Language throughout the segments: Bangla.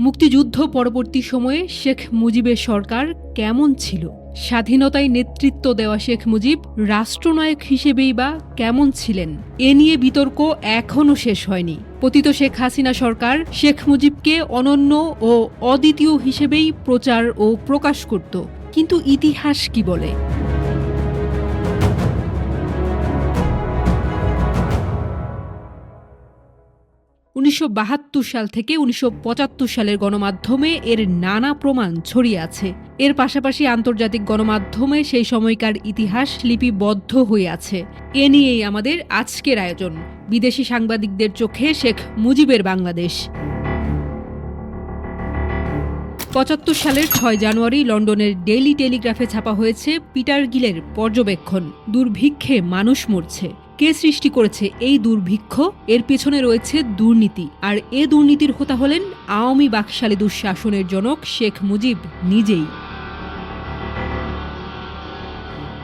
মুক্তিযুদ্ধ পরবর্তী সময়ে শেখ মুজিবের সরকার কেমন ছিল? স্বাধীনতায় নেতৃত্ব দেওয়া শেখ মুজিব রাষ্ট্রনায়ক হিসেবেই বা কেমন ছিলেন? এ নিয়ে বিতর্ক এখনও শেষ হয়নি। পতিত শেখ হাসিনা সরকার শেখ মুজিবকে অনন্য ও অদ্বিতীয় হিসেবেই প্রচার ও প্রকাশ করত। কিন্তু ইতিহাস কি বলে? উনিশশো বাহাত্তর সাল থেকে উনিশশো পঁচাত্তর সালের গণমাধ্যমে এর নানা প্রমাণ ছড়িয়ে আছে। এর পাশাপাশি আন্তর্জাতিক গণমাধ্যমে সেই সময়কার ইতিহাস লিপিবদ্ধ হয়ে আছে। এ নিয়েই আমাদের আজকের আয়োজন। বিদেশি সাংবাদিকদের চোখে শেখ মুজিবের বাংলাদেশ। পঁচাত্তর সালের ছয় জানুয়ারি লন্ডনের ডেইলি টেলিগ্রাফে ছাপা হয়েছে পিটার গিলের পর্যবেক্ষণ। দুর্ভিক্ষে মানুষ মরছে। কে সৃষ্টি করেছে এই দুর্ভিক্ষ? এর পেছনে রয়েছে দুর্নীতি। আর এ দুর্নীতির হোতা হলেন আওয়ামী বাকশালী দুঃশাসনের জনক শেখ মুজিব নিজেই।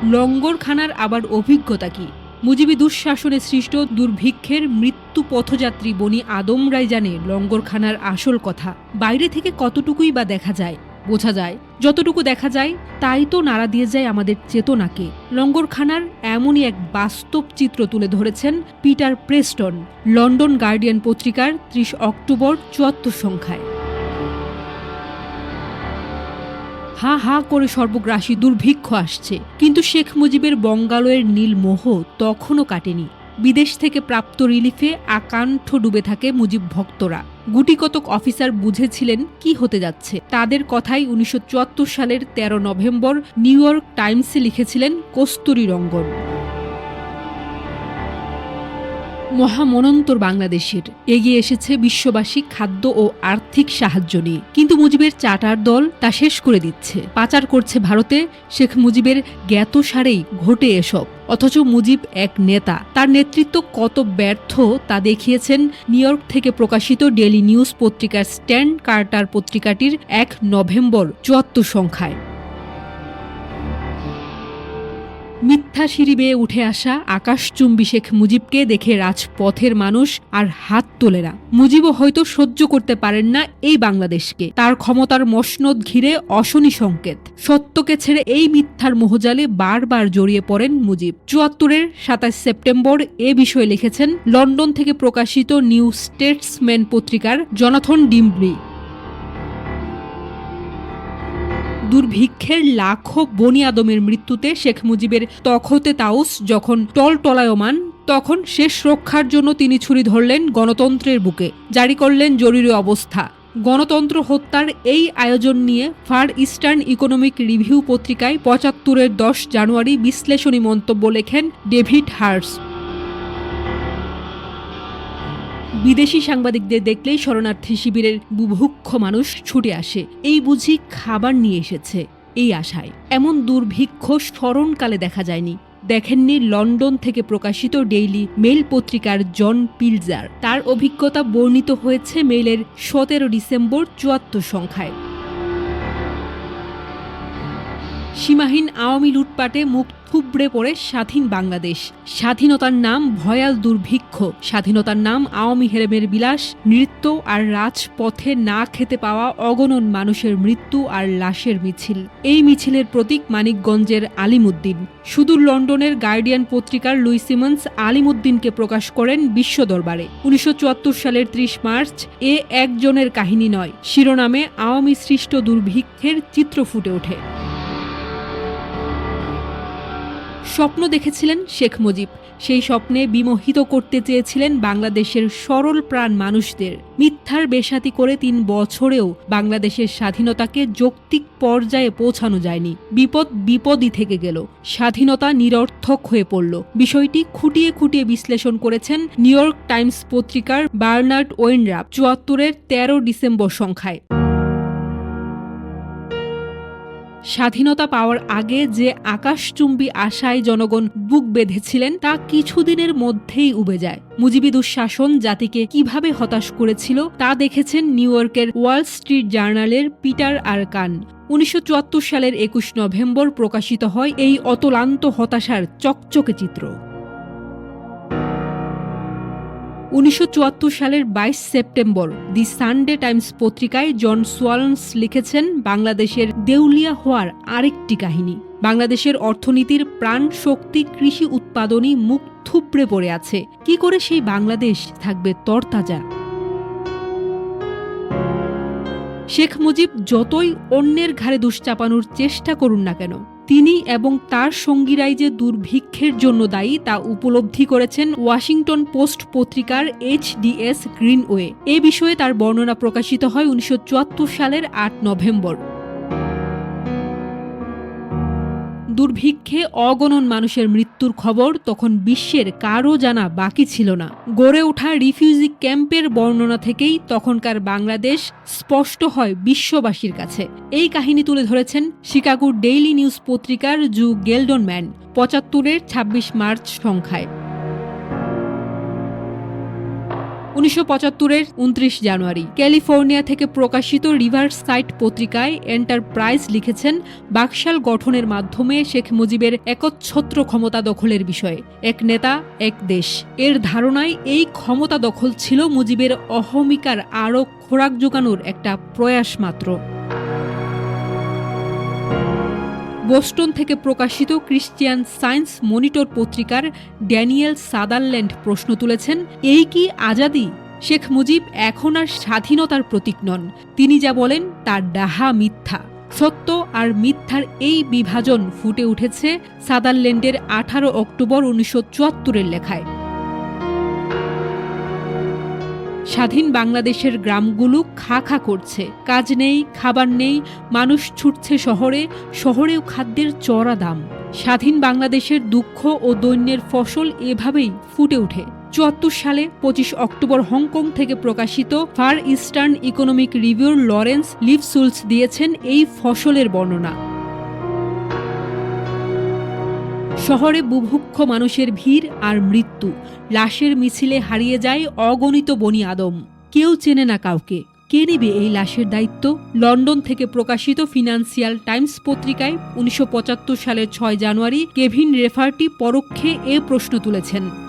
লঙ্গরখানার আবার অভিজ্ঞতা কি? মুজিবি দুঃশাসনে সৃষ্ট দুর্ভিক্ষের মৃত্যু পথযাত্রী বনি আদমরাই জানে লঙ্গরখানার আসল কথা। বাইরে থেকে কতটুকুই বা দেখা যায়? বোঝা যায়, যতটুকু দেখা যায়, তাই তো নাড়া দিয়ে যায় আমাদের চেতনাকে। লঙ্গরখানার এমনই এক বাস্তব চিত্র তুলে ধরেছেন পিটার প্রেস্টন, লন্ডন গার্ডিয়ান পত্রিকার ত্রিশ অক্টোবর চুয়াত্তর সংখ্যায়। হা হা করে সর্বগ্রাসী দুর্ভিক্ষ আসছে, কিন্তু শেখ মুজিবের বঙ্গালয়ের নীল মোহ তখনও কাটেনি। বিদেশ থেকে প্রাপ্ত রিলিফে আকাণ্ঠ ডুবে থাকে মুজিব ভক্তরা। গুটিকতক অফিসার বুঝেছিলেন কি হতে যাচ্ছে। তাদের কথাই উনিশশো চুয়াত্তর সালের ১৩ নভেম্বর নিউ ইয়র্ক টাইমসে লিখেছিলেন কস্তুরী রঙ্গন মহামনন্তর বাংলাদেশের। এগিয়ে এসেছে বিশ্ববাসী খাদ্য ও আর্থিক সাহায্য নিয়ে। কিন্তু মুজিবের চাটার দল তা শেষ করে দিচ্ছে। পাচার করছে ভারতে, শেখ মুজিবের জ্ঞাত সারেই ঘটে এসব। অথচ মুজিব এক নেতা। তার নেতৃত্ব কত ব্যর্থ তা দেখিয়েছেন নিউ ইয়র্ক থেকে প্রকাশিত ডেলি নিউজ পত্রিকার স্ট্যান্ড কার্টার পত্রিকাটির এক নভেম্বর চুয়াত্তর সংখ্যায়। মিথ্যা সিঁড়ি বেয়ে উঠে আসা আকাশচুম্বী শেখ মুজিবকে দেখে রাজপথের মানুষ আর হাত তোলে না। মুজিবও হয়তো সহ্য করতে পারেন না এই বাংলাদেশকে। তার ক্ষমতার মসনদ ঘিরে অশনি সংকেত। সত্যকে ছেড়ে এই মিথ্যার মোহজালে বারবার জড়িয়ে পড়েন মুজিব। চুয়াত্তরের সাতাশ সেপ্টেম্বর এ বিষয়ে লিখেছেন, লন্ডন থেকে প্রকাশিত নিউ স্টেটসম্যান পত্রিকার জনাথন ডিমব্রি দুর্ভিক্ষের লাখো বনি আদমের মৃত্যুতে শেখ মুজিবের তখতে তাউস যখন টলটলায়মান, তখন শেষ রক্ষার জন্য তিনি ছুরি ধরলেন গণতন্ত্রের বুকে, জারি করলেন জরুরি অবস্থা। গণতন্ত্র হত্যার এই আয়োজন নিয়ে ফার ইস্টার্ন ইকোনমিক রিভিউ পত্রিকায় পঁচাত্তরের দশ জানুয়ারি বিশ্লেষণী মন্তব্য লেখেন ডেভিড হার্স। বিদেশি সাংবাদিকদের দেখলেই শরণার্থী শিবিরের বুভুক্ষ মানুষ ছুটে আসে। এই বুঝি খাবার নিয়ে এসেছে এই আশায়। এমন দুর্ভিক্ষ স্মরণকালে দেখা যায়নি। দেখেননি লন্ডন থেকে প্রকাশিত ডেইলি মেল পত্রিকার জন পিলজার। তার অভিজ্ঞতা বর্ণিত হয়েছে মেইলের সতেরো ডিসেম্বর চুয়াত্তর সংখ্যায়। সীমাহীন আওয়ামী লুটপাটে মুখ থুবড়ে পড়ে স্বাধীন বাংলাদেশ। স্বাধীনতার নাম ভয়াল দুর্ভিক্ষ। স্বাধীনতার নাম আওয়ামী হেরেমের বিলাস, নৃত্য আর রাজপথে না খেতে পাওয়া অগণন মানুষের মৃত্যু আর লাশের মিছিল। এই মিছিলের প্রতীক মানিকগঞ্জের আলিমুদ্দিন। সুদূর লন্ডনের গার্ডিয়ান পত্রিকার লুই সিমন্স আলিমুদ্দিনকে প্রকাশ করেন বিশ্ব দরবারে। উনিশশো চুয়াত্তর সালের ত্রিশ মার্চ এ একজনের কাহিনী নয়, শিরোনামে আওয়ামী সৃষ্ট দুর্ভিক্ষের চিত্র ফুটে ওঠে। স্বপ্ন দেখেছিলেন শেখ মুজিব। সেই স্বপ্নে বিমোহিত করতে চেয়েছিলেন বাংলাদেশের সরল প্রাণ মানুষদের। মিথ্যার বেসাতি করে তিন বছরেও বাংলাদেশের স্বাধীনতাকে যৌক্তিক পর্যায়ে পৌঁছানো যায়নি। বিপদ বিপদই থেকে গেল। স্বাধীনতা নিরর্থক হয়ে পড়ল। বিষয়টি খুঁটিয়ে খুঁটিয়ে বিশ্লেষণ করেছেন নিউ ইয়র্ক টাইমস পত্রিকার বার্নার্ড ওয়েনরাপ চুয়াত্তরের তেরো ডিসেম্বর সংখ্যায়। স্বাধীনতা পাওয়ার আগে যে আকাশচুম্বী আশায় জনগণ বুক বেঁধেছিলেন, তা কিছুদিনের মধ্যেই উবে যায়। মুজিবি দুঃশাসন জাতিকে কীভাবে হতাশ করেছিল, তা দেখেছেন নিউ ইয়র্কের ওয়াল স্ট্রিট জার্নালের পিটার আর কান উনিশশো সালের একুশ নভেম্বর প্রকাশিত হয় এই অতলান্ত হতাশার চকচকে চিত্র। উনিশশো চুয়াত্তর সালের বাইশ সেপ্টেম্বর দি সানডে টাইমস পত্রিকায় জন সোয়ালন্স লিখেছেন বাংলাদেশের দেউলিয়া হওয়ার আরেকটি কাহিনী। বাংলাদেশের অর্থনীতির প্রাণ শক্তি কৃষি উৎপাদনই মুখ থুবড়ে পড়ে আছে। কি করে সেই বাংলাদেশ থাকবে তরতাজা? শেখ মুজিব যতই অন্যের ঘাড়ে দুশ্চাপানোর চেষ্টা করুন না কেন তিনি এবং তার সঙ্গীরাই যে দুর্ভিক্ষের জন্য দায়ী তা উপলব্ধি করেছেন ওয়াশিংটন পোস্ট পত্রিকার এইচডিএস গ্রিনওয়ে। এ বিষয়ে তার বর্ণনা প্রকাশিত হয় উনিশশো চুয়াত্তর সালের আট নভেম্বর। দুর্ভিক্ষে অগণন মানুষের মৃত্যুর খবর তখন বিশ্বের কারও জানা বাকি ছিল না। গড়ে ওঠা রিফিউজি ক্যাম্পের বর্ণনা থেকেই তখনকার বাংলাদেশ স্পষ্ট হয় বিশ্ববাসীর কাছে। এই কাহিনী তুলে ধরেছেন শিকাগোর ডেইলি নিউজ পত্রিকার জু গেলডন ম্যান পঁচাত্তরের ২৬ মার্চ সংখ্যায়। উনিশশো পঁচাত্তরের উনত্রিশ জানুয়ারি। ক্যালিফোর্নিয়া থেকে প্রকাশিত রিভার সাইট পত্রিকায় এন্টারপ্রাইজ লিখেছেন বাকশাল গঠনের মাধ্যমে শেখ মুজিবের একচ্ছত্র ক্ষমতা দখলের বিষয়ে। এক নেতা, এক দেশ। এর ধারণায় এই ক্ষমতা দখল ছিল মুজিবের অহমিকার আরও খোরাক জোগানোর একটা প্রয়াস মাত্র। বোস্টন থেকে প্রকাশিত ক্রিশ্চিয়ান সায়েন্স মনিটর পত্রিকার ড্যানিয়েল সাদারল্যান্ড প্রশ্ন তুলেছেন, এই কি আজাদি? শেখ মুজিব এখন আর স্বাধীনতার প্রতীক নন। তিনি যা বলেন তার ডাহা মিথ্যা। সত্য আর মিথ্যার এই বিভাজন ফুটে উঠেছে সাদারল্যান্ডের আঠারো অক্টোবর উনিশশো চুয়াত্তরের লেখায়। স্বাধীন বাংলাদেশের গ্রামগুলো খা খা করছে। কাজ নেই, খাবার নেই, মানুষ ছুটছে শহরে, শহরেও খাদ্যের চড়া দাম। স্বাধীন বাংলাদেশের দুঃখ ও দৈন্যের ফসল এভাবেই ফুটে ওঠে। চুয়াত্তর সালে পঁচিশ অক্টোবর হংকং থেকে প্রকাশিত ফার ইস্টার্ন ইকোনমিক রিভিউর লরেন্স লিভসুলস দিয়েছেন এই ফসলের বর্ণনা। শহরে বুভুক্ষ মানুষের ভিড় আর মৃত্যু। লাশের মিছিলে হারিয়ে যায় অগণিত বনি আদম। কেউ চেনে না কাউকে। কে নেবে এই লাশের দায়িত্ব? লন্ডন থেকে প্রকাশিত ফিনান্সিয়াল টাইমস পত্রিকায় উনিশশো পঁচাত্তর সালের ছয় জানুয়ারি কেভিন রেফার্টি পরোক্ষে এ প্রশ্ন তুলেছেন।